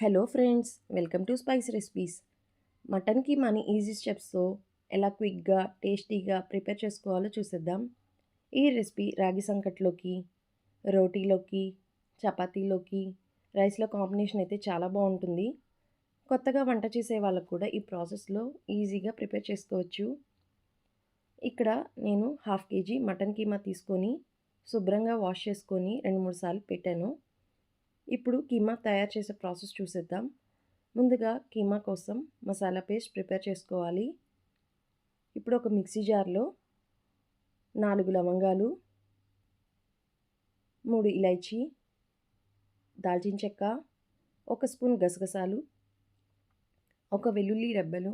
Hello friends welcome to spice recipes. మటన్కి మన easy స్టెప్స్తో ఎలా క్విక్గా టేస్టీగా ప్రిపేర్ చేసుకోవాలో చూసేద్దాం. ఈ రెసిపీ రాగి సంకట్లోకి రోటీలోకి చపాతీలోకి రైస్లో కాంబినేషన్ అయితే చాలా బాగుంటుంది. కొత్తగా వంట చేసే వాళ్ళకు కూడా ఈ ప్రాసెస్లో ఈజీగా ప్రిపేర్ చేసుకోవచ్చు. ఇక్కడ నేను హాఫ్ కేజీ మటన్ కీమా తీసుకొని శుభ్రంగా వాష్ చేసుకొని రెండు మూడు సార్లు పెట్టాను. ఇప్పుడు కీమా తయారు చేసే ప్రాసెస్ చూసేద్దాం. ముందుగా కీమా కోసం మసాలా పేస్ట్ ప్రిపేర్ చేసుకోవాలి. ఇప్పుడు ఒక మిక్సీ జార్లో నాలుగు లవంగాలు మూడు ఇలైచీ దాల్చిన చెక్క ఒక స్పూన్ గసగసాలు ఒక వెల్లుల్లి రెబ్బలు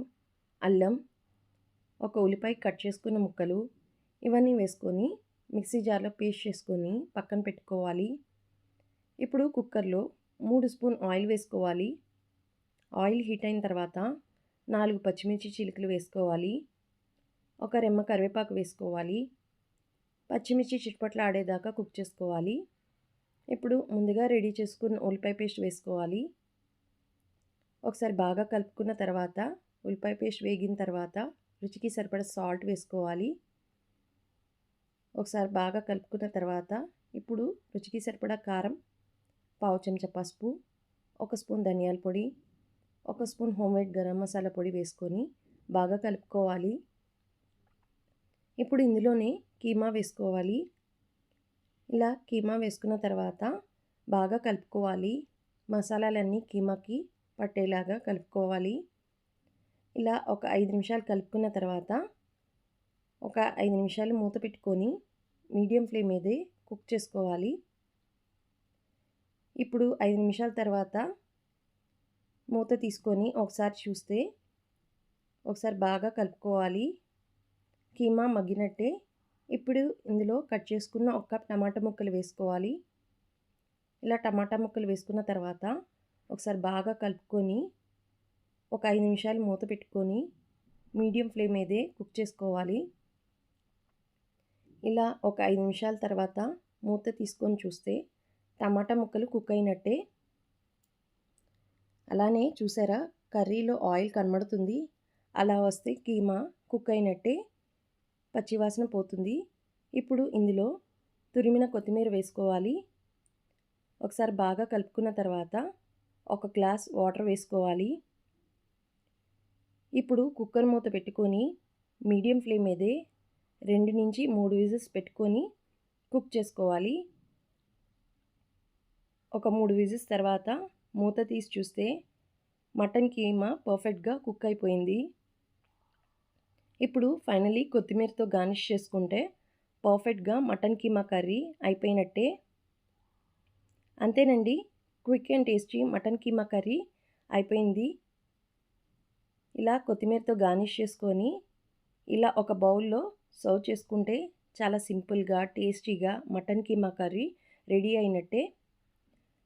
అల్లం ఒక ఉల్లిపాయ కట్ చేసుకున్న ముక్కలు ఇవన్నీ వేసుకొని మిక్సీ జార్లో పేస్ట్ చేసుకొని పక్కన పెట్టుకోవాలి. ఇప్పుడు కుక్కర్లో మూడు స్పూన్ ఆయిల్ వేసుకోవాలి. ఆయిల్ హీట్ అయిన తర్వాత నాలుగు పచ్చిమిర్చి చిలుకలు వేసుకోవాలి. ఒక రెమ్మ కరివేపాకు వేసుకోవాలి. పచ్చిమిర్చి చిట్పట్లు ఆడేదాకా కుక్ చేసుకోవాలి. ఇప్పుడు ముందుగా రెడీ చేసుకున్న ఉల్లిపాయ పేస్ట్ వేసుకోవాలి. ఒకసారి బాగా కలుపుకున్న తర్వాత ఉల్లిపాయ పేస్ట్ వేగిన తర్వాత రుచికి సరిపడ సాల్ట్ వేసుకోవాలి. ఒకసారి బాగా కలుపుకున్న తర్వాత ఇప్పుడు రుచికి సరిపడా కారం పావు చెంచా పసుపు ఒక స్పూన్ ధనియాల పొడి ఒక స్పూన్ హోమ్మేడ్ గరం మసాలా పొడి వేసుకొని బాగా కలుపుకోవాలి. ఇప్పుడు ఇందులోనే కీమా వేసుకోవాలి. ఇలా కీమా వేసుకున్న తర్వాత బాగా కలుపుకోవాలి. మసాలాలన్నీ కీమాకి పట్టేలాగా కలుపుకోవాలి. ఇలా ఒక ఐదు నిమిషాలు కలుపుకున్న తర్వాత ఒక ఐదు నిమిషాలు మూత పెట్టుకొని మీడియం ఫ్లేమ్ మీదే కుక్ చేసుకోవాలి. ఇప్పుడు ఐదు నిమిషాల తర్వాత మూత తీసుకొని ఒకసారి చూస్తే ఒకసారి బాగా కలుపుకోవాలి. కీమా మగ్గినట్టే. ఇప్పుడు ఇందులో కట్ చేసుకున్న ఒక టమాటా ముక్కలు వేసుకోవాలి. ఇలా టమాటా ముక్కలు వేసుకున్న తర్వాత ఒకసారి బాగా కలుపుకొని ఒక ఐదు నిమిషాలు మూత పెట్టుకొని మీడియం ఫ్లేమ్ మీదే కుక్ చేసుకోవాలి. ఇలా ఒక ఐదు నిమిషాల తర్వాత మూత తీసుకొని చూస్తే టమాటా ముక్కలు కుక్ అయినట్టే. అలానే చూసారా కర్రీలో ఆయిల్ కనబడుతుంది. అలా వస్తే కీమా కుక్ అయినట్టే. పచ్చివాసన పోతుంది. ఇప్పుడు ఇందులో తురిమిన కొత్తిమీర వేసుకోవాలి. ఒకసారి బాగా కలుపుకున్న తర్వాత ఒక గ్లాస్ వాటర్ వేసుకోవాలి. ఇప్పుడు కుక్కర్ మూత పెట్టుకొని మీడియం ఫ్లేమ్ మీదే రెండు నుంచి మూడు విజిల్స్ పెట్టుకొని కుక్ చేసుకోవాలి. ఒక మూడు విజిల్స్ తర్వాత మూత తీసి చూస్తే మటన్ కీమా పర్ఫెక్ట్గా కుక్ అయిపోయింది. ఇప్పుడు ఫైనలీ కొత్తిమీరతో గార్నిష్ చేసుకుంటే పర్ఫెక్ట్గా మటన్ కీమా కర్రీ అయిపోయినట్టే. అంతేనండి quick and tasty mutton keema curry అయిపోయింది. ఇలా కొత్తిమీరతో గార్నిష్ చేసుకొని ఇలా ఒక బౌల్లో సర్వ్ చేసుకుంటే చాలా సింపుల్గా టేస్టీగా మటన్ కీమా కర్రీ రెడీ అయినట్టే.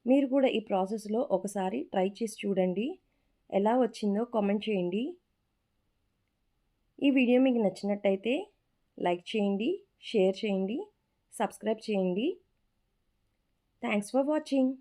మీరు కూడా ఈ ప్రాసెస్లో ఒకసారి ట్రై చేసి చూడండి. ఎలా వచ్చిందో కామెంట్ చేయండి. ఈ వీడియో మీకు నచ్చినట్టయితే లైక్ చేయండి షేర్ చేయండి సబ్స్క్రైబ్ చేయండి. Thanks for watching.